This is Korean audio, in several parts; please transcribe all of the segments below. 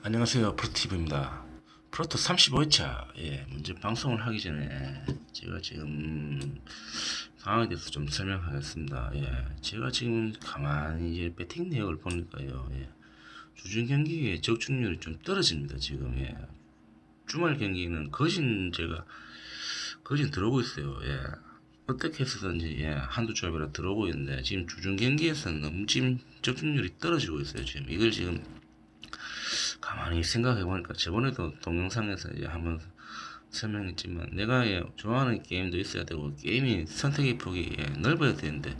안녕하세요. 프로티브입니다. 프로토 35회차. 예 먼저 방송을 하기 전에 제가 지금 상황에 대해서 좀 설명하겠습니다. 예 제가 지금 가만히 이제 배팅 내역을 보니까요. 예 주중 경기의 적중률이 좀 떨어집니다 지금. 예 주말 경기는 거진 제가 거진 들어오고 있어요. 예 어떻게 해서든지 예 한두 조합이라 들어오고 있는데 지금 주중 경기에서는 너무 지금 적중률이 떨어지고 있어요 지금. 이걸 지금 가만히 생각해 보니까 저번에도 동영상에서 이제 한번 설명했지만 내가 예, 좋아하는 게임도 있어야 되고 게임이 선택의 폭이 예, 넓어야 되는데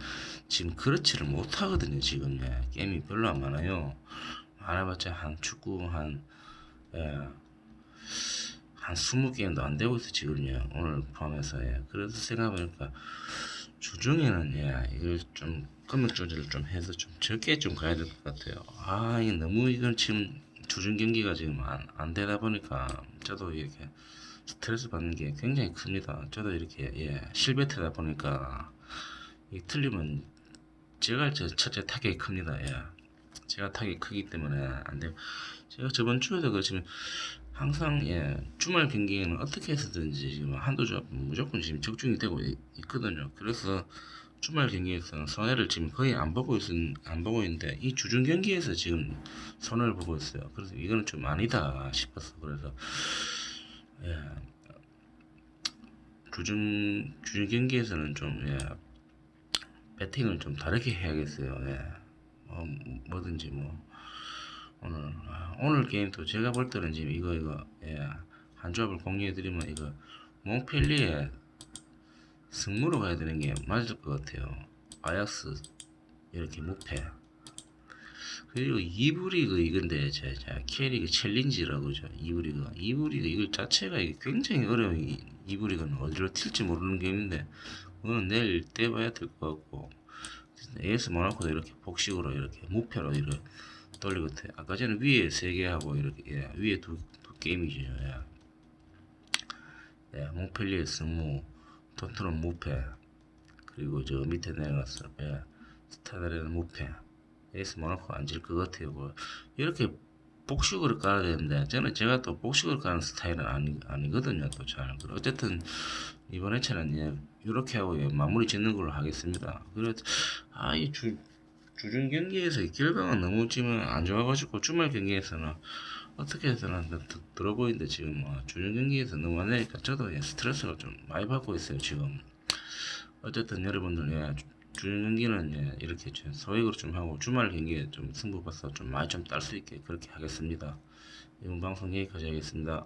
지금 그렇지를 못하거든요 지금. 예, 게임이 별로 안 많아요. 많아봤자 한 축구 한 예, 한 20게임도 안 되고 있어 지금요. 오늘 포함해서 예. 그래서 생각해보니까 주중에는 예 이걸 좀 금액 조절을 좀 해서 좀 적게 좀 가야 될 것 같아요. 아 이게 너무 이건 지금 주중 경기가 지금 안, 안 되다 보니까 저도 이렇게 스트레스 받는 게 굉장히 큽니다. 저도 이렇게 예 실베트다 보니까 이 틀리면 제가 저 첫째 타격이 큽니다. 예. 제가 타격이 크기 때문에 안 돼요. 제가 저번 주에도 그렇지만 항상 예 주말 경기에는 어떻게 해서든지 지금 한두 조합 무조건 지금 적중이 되고 있, 있거든요. 그래서 주말 경기에서는 손해를 지금 거의 안 보고 있, 안 보고 있는데 이 주중 경기에서 지금 손해를 보고 있어요. 그래서 이거는 좀 아니다 싶었어. 그래서 예 주중 주중 경기에서는 좀 예, 배팅을 좀 다르게 해야겠어요. 예. 뭐, 뭐든지 뭐 오늘 아, 오늘 게임도 제가 볼 때는 지금 이거 이거 예, 한 조합을 공유해 드리면 이거 몽펠리에 승무로 가야 되는 게 맞을 것 같아요. 아약스 이렇게 무패. 그리고 이브리그 이건데 제, 제 캐리그 챌린지라고죠. 이브리그 이브리그 이거 자체가 이게 굉장히 어려운 이- 이브리그는 어디로 튈지 모르는 게임인데 그거는 내일 떼봐야 될 것 같고. AS 모나코도 이렇게 복식으로 이렇게 무패로 이렇게 돌리고 태- 아까 전에 위에 세 개 하고 이렇게 예, 위에 두, 두 게임이죠. 예. 예, 몽펠리에 승무 토트넘 무패 그리고 저 밑에 내려갔어 예, 스타다레는 무패 에이스 모나코 앉을 것 같아요. 뭐 이렇게 복식으로 깔아야 되는데 저는 제가 또 복식으로 까는 스타일은 아니, 아니거든요 또 잘. 어쨌든 이번 회차는 예, 이렇게 하고 예, 마무리 짓는 걸로 하겠습니다. 그래 아이 주 주중 경기에서 이 결과가 너무 지금 안 좋아가지고 주말 경기에서는 어떻게 해서는 더- 더 들어 보이는데 지금 뭐 주중 경기에서 너무 안 되니까 저도 예, 스트레스가 좀 많이 받고 있어요 지금. 어쨌든 여러분들 예, 주- 주중 경기는 예, 이렇게 좀 소액으로 좀 하고 주말 경기에 좀 승부 봐서 좀 많이 좀 딸 수 있게 그렇게 하겠습니다. 이번 방송 여기까지 하겠습니다